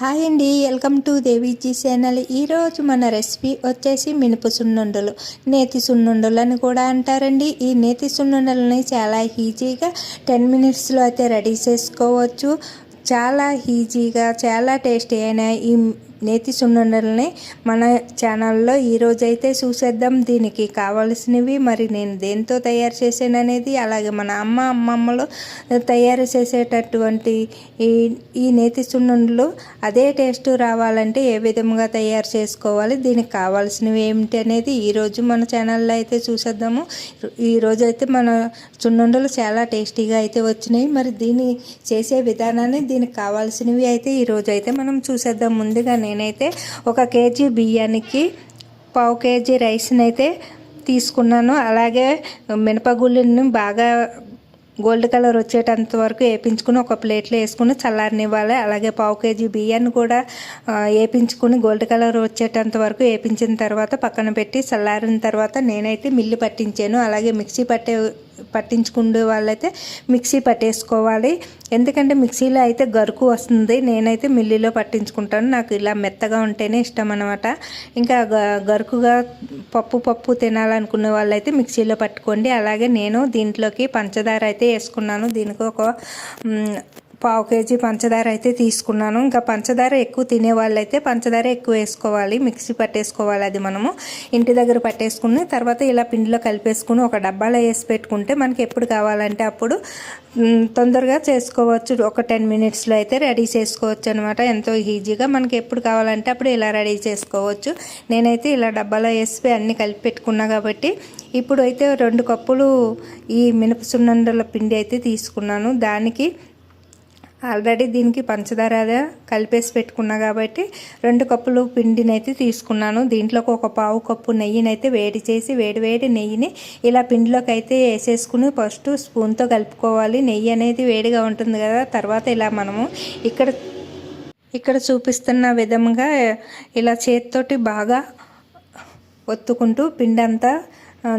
Hi అండి welcome to Deviji channel ఈరోజు మన రెసిపీ వచ్చేసి మినప సున్నుండలు నేతి సున్నుండలు అని కూడా అంటారండి. ఈ నేతి సున్నుండలని చాలా ఈజీగా టెన్ మినిట్స్లో అయితే రెడీ చేసుకోవచ్చు. చాలా ఈజీగా చాలా టేస్టీ అయిన ఈ నేతి సున్నుండల్ని మన ఛానల్లో ఈరోజైతే చూసేద్దాం. దీనికి కావాల్సినవి మరి నేను దేంతో తయారు చేశాను అనేది అలాగే మన అమ్మ అమ్మమ్మలు తయారు చేసేటటువంటి ఈ ఈ నేతి సున్నుండలు అదే టేస్ట్ రావాలంటే ఏ విధంగా తయారు చేసుకోవాలి దీనికి కావాల్సినవి ఏమిటి అనేది ఈరోజు మన ఛానల్లో అయితే చూసేద్దాము. ఈరోజు అయితే మన సున్నుండలు చాలా టేస్టీగా అయితే వచ్చినాయి. మరి దీన్ని చేసే విధానాన్ని దీనికి కావాల్సినవి అయితే ఈరోజు అయితే మనం చూసేద్దాం. ముందుగానే నేనైతే ఒక కేజీ బియ్యానికి పావు కేజీ రైస్ని అయితే తీసుకున్నాను. అలాగే మినపగుళ్ళని బాగా గోల్డ్ కలర్ వచ్చేటంత వరకు వేపించుకుని ఒక ప్లేట్లో వేసుకుని చల్లారనివ్వాలి. అలాగే పావు కేజీ బియ్యాన్ని కూడా వేపించుకుని గోల్డ్ కలర్ వచ్చేటంత వరకు వేపించిన తర్వాత పక్కన పెట్టి చల్లారిన తర్వాత నేనైతే మిల్లు పట్టించాను. అలాగే మిక్సీ పట్టే పట్టించుకునే వాళ్ళైతే మిక్సీ పట్టేసుకోవాలి. ఎందుకంటే మిక్సీలో అయితే గరుకు వస్తుంది. నేనైతే మిల్లీలో పట్టించుకుంటాను. నాకు ఇలా మెత్తగా ఉంటేనే ఇష్టం అనమాట ఇంకా గరుకుగా పప్పు పప్పు తినాలనుకునే వాళ్ళైతే మిక్సీలో పట్టుకోండి. అలాగే నేను దీంట్లోకి పంచదార అయితే వేసుకున్నాను. దీనికి ఒక పావు కేజీ పంచదార అయితే తీసుకున్నాను. ఇంకా పంచదార ఎక్కువ తినే వాళ్ళైతే పంచదార ఎక్కువ వేసుకోవాలి. మిక్సీ పట్టేసుకోవాలి అది మనము. ఇంటి దగ్గర పట్టేసుకుని తర్వాత ఇలా పిండిలో కలిపేసుకుని ఒక డబ్బాలో వేసి పెట్టుకుంటే మనకి ఎప్పుడు కావాలంటే అప్పుడు తొందరగా చేసుకోవచ్చు. ఒక టెన్ మినిట్స్లో అయితే రెడీ చేసుకోవచ్చు అనమాట ఎంతో ఈజీగా మనకి ఎప్పుడు కావాలంటే అప్పుడు ఇలా రెడీ చేసుకోవచ్చు. నేనైతే ఇలా డబ్బాలో వేసి అన్నీ కలిపి పెట్టుకున్నా కాబట్టి ఇప్పుడు అయితే రెండు కప్పులు ఈ మినప సున్నండల పిండి అయితే తీసుకున్నాను. దానికి ఆల్రెడీ దీనికి పంచదార కలిపేసి పెట్టుకున్నా కాబట్టి రెండు కప్పులు పిండిని అయితే తీసుకున్నాను. దీంట్లోకి ఒక పావు కప్పు నెయ్యిని అయితే వేడి చేసి వేడి వేడి నెయ్యిని ఇలా పిండిలోకి అయితే వేసేసుకుని ఫస్ట్ స్పూన్తో కలుపుకోవాలి. నెయ్యి అనేది వేడిగా ఉంటుంది కదా తర్వాత ఇలా మనము ఇక్కడ ఇక్కడ చూపిస్తున్న విధంగా ఇలా చేతితోటి బాగా ఒత్తుకుంటూ పిండి అంతా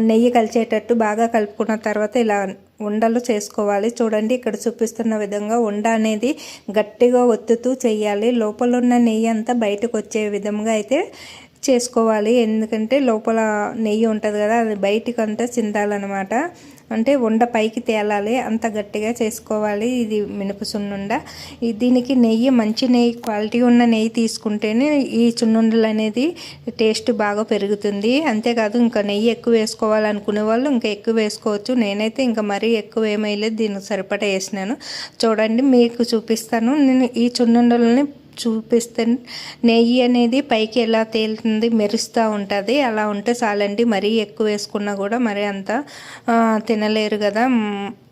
నెయ్యి కలిసేటట్టు బాగా కలుపుకున్న తర్వాత ఇలా ఉండలు చేసుకోవాలి. చూడండి ఇక్కడ చూపిస్తున్న విధంగా ఉండ అనేది గట్టిగా ఒత్తుతూ చేయాలి. లోపల ఉన్న నెయ్యి అంతా బయటకు వచ్చే విధంగా అయితే చేసుకోవాలి. ఎందుకంటే లోపల నెయ్యి ఉంటుంది కదా అది బయటికి అంతా చిందాలన్నమాట. అంటే ఉండ పైకి తేలాలి అంత గట్టిగా చేసుకోవాలి. ఇది మినప సున్నుండ. దీనికి నెయ్యి మంచి నెయ్యి క్వాలిటీ ఉన్న నెయ్యి తీసుకుంటేనే ఈ సున్నుండలు అనేది టేస్ట్ బాగా పెరుగుతుంది. అంతేకాదు ఇంకా నెయ్యి ఎక్కువ వేసుకోవాలనుకునే వాళ్ళు ఇంకా ఎక్కువ వేసుకోవచ్చు. నేనైతే ఇంకా మరీ ఎక్కువ ఏమైలేదు దీనికి సరిపడా వేసినాను. చూడండి మీకు చూపిస్తాను. నేను ఈ చున్నుండలని చూపిస్తే నెయ్యి అనేది పైకి ఎలా తేలుతుంది మెరుస్తూ ఉంటుంది అలా ఉంటే చాలండి. మరీ ఎక్కువ వేసుకున్నా కూడా మరీ అంత తినలేరు కదా.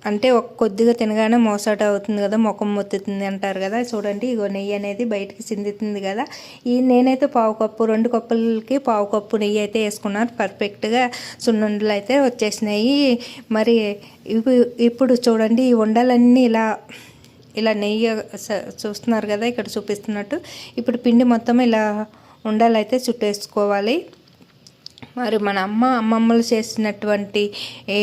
అంటే ఒక కొద్దిగా తినగానే మోసాట అవుతుంది కదా ముఖం మొత్తుతుంది అంటారు కదా. చూడండి ఇగో నెయ్యి అనేది బయటికి చిందుతుంది కదా. ఈ నేనైతే పావు కప్పు రెండు కప్పులకి పావు కప్పు నెయ్యి అయితే వేసుకున్నాను పర్ఫెక్ట్గా సున్నుండలు అయితే వచ్చేసినాయి. మరి ఇప్పుడు చూడండి ఈ ఉండలన్నీ ఇలా ఇలా నెయ్యి చూస్తున్నారు కదా ఇక్కడ చూపిస్తున్నట్టు. ఇప్పుడు పిండి మొత్తం ఇలా ఉండాలైతే చుట్టేసుకోవాలి. మరి మన అమ్మ అమ్మమ్మలు చేసినటువంటి ఏ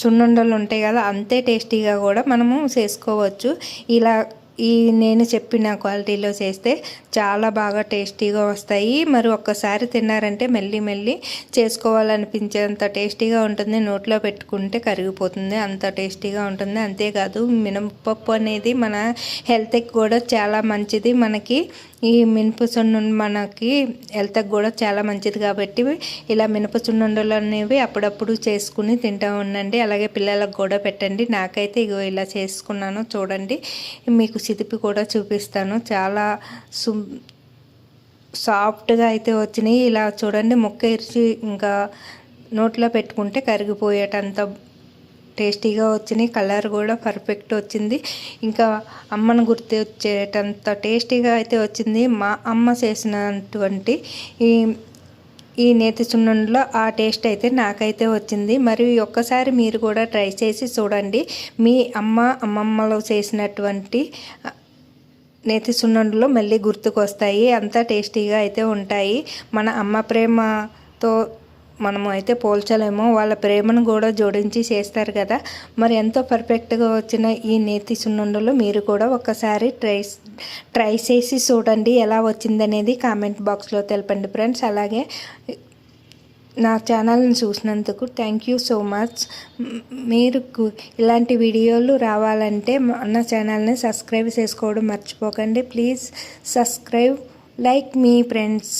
సున్నుండలు ఉంటాయి కదా అంతే టేస్టీగా కూడా మనము చేసుకోవచ్చు. ఇలా ఈ నేను చెప్పిన క్వాలిటీలో చేస్తే చాలా బాగా టేస్టీగా వస్తాయి. మరి ఒక్కసారి తిన్నారంటే మెల్లి మెల్లి చేసుకోవాలనిపించేంత టేస్టీగా ఉంటుంది. నోట్లో పెట్టుకుంటే కరిగిపోతుంది. అంత టేస్టీగా ఉంటుంది. అంతేకాదు మినపప్పు అనేది మన హెల్త్కి కూడా చాలా మంచిది. మనకి ఈ మినప సున్నుండ మనకి హెల్త్కి కూడా చాలా మంచిది కాబట్టి ఇలా మినప సున్నుండలు అనేవి అప్పుడప్పుడు చేసుకుని తింటూ ఉండండి. అలాగే పిల్లలకు కూడా పెట్టండి. నాకైతే ఇగో ఇలా చేసుకున్నాను చూడండి. మీకు సితిపి కూడా చూపిస్తాను. చాలా సు సాఫ్ట్గా అయితే వచ్చినాయి. ఇలా చూడండి ముక్క ఇరిచి ఇంకా నోట్లో పెట్టుకుంటే కరిగిపోయేటంత టేస్టీగా వచ్చినాయి కలర్ కూడా పర్ఫెక్ట్ వచ్చింది. ఇంకా అమ్మను గుర్తు వచ్చేటంత టేస్టీగా అయితే వచ్చింది. మా అమ్మ చేసినటువంటి ఈ ఈ నేతి సున్నుండలో ఆ టేస్ట్ అయితే నాకైతే వచ్చింది. మరియు ఒక్కసారి మీరు కూడా ట్రై చేసి చూడండి. మీ అమ్మ అమ్మమ్మలో చేసినటువంటి నేతి సున్నుండలో మళ్ళీ గుర్తుకొస్తాయి. అంత టేస్టీగా అయితే ఉంటాయి. మన అమ్మ ప్రేమతో మనము అయితే పోల్చలేము. వాళ్ళ ప్రేమను కూడా జోడించి చేస్తారు కదా. మరి ఎంతో పర్ఫెక్ట్గా వచ్చిన ఈ నేతి సున్నుండలు మీరు కూడా ఒకసారి ట్రై ట్రై చేసి చూడండి ఎలా వచ్చిందనేది కామెంట్ బాక్స్లో తెలపండి ఫ్రెండ్స్. అలాగే నా ఛానల్ని చూసినందుకు థ్యాంక్ యూ సో మచ్ మీరు ఇలాంటి వీడియోలు రావాలంటే నా ఛానల్ని సబ్స్క్రైబ్ చేసుకోవడం మర్చిపోకండి. ప్లీజ్ సబ్స్క్రైబ్ లైక్ మీ ఫ్రెండ్స్